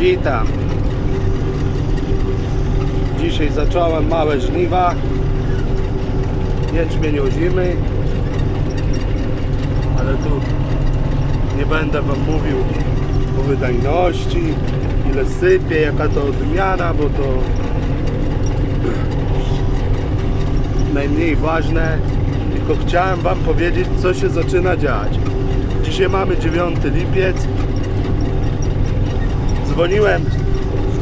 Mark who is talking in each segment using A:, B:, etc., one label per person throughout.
A: Witam. Dzisiaj zacząłem małe żniwa. Jęczmień ozimy. Ale tu nie będę Wam mówił o wydajności, ile sypie, jaka to odmiana, bo to najmniej ważne. Tylko chciałem Wam powiedzieć, co się zaczyna dziać. Dzisiaj mamy 9 lipiec. Dzwoniłem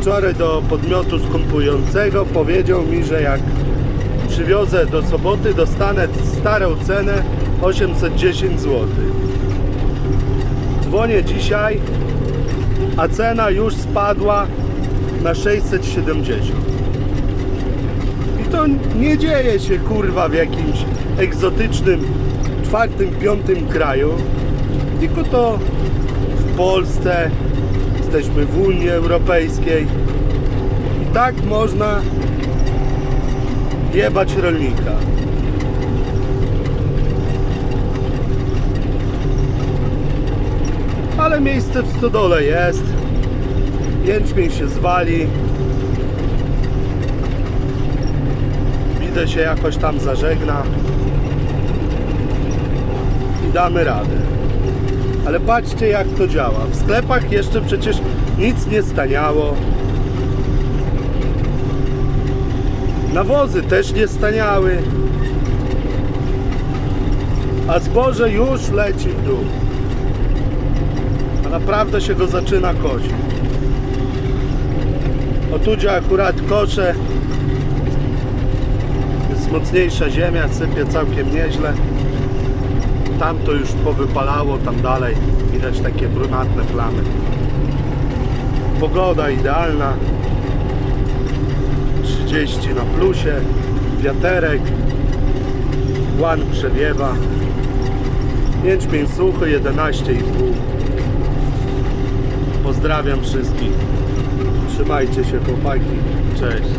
A: wczoraj do podmiotu skąpującego. Powiedział mi, że jak przywiozę do soboty, dostanę starą cenę 810 zł. Dzwonię dzisiaj, a cena już spadła na 670. I to nie dzieje się kurwa w jakimś egzotycznym czwartym, piątym kraju, tylko to w Polsce jesteśmy w Unii Europejskiej i tak można jebać rolnika. Ale miejsce w stodole jest. Jęczmień się zwali. Widzę się jakoś tam zażegna. I damy radę. Ale patrzcie jak to działa. W sklepach jeszcze przecież nic nie staniało. Nawozy też nie staniały. A zboże już leci w dół. A naprawdę się go zaczyna kosić. O tu gdzie akurat kosze jest mocniejsza ziemia, sypie całkiem nieźle. Tam to już powypalało, tam dalej widać takie brunatne plamy. Pogoda idealna. 30 na plusie, wiaterek, łan przewiewa. Jęczmień suchy 11,5. Pozdrawiam wszystkich. Trzymajcie się chłopaki. Cześć.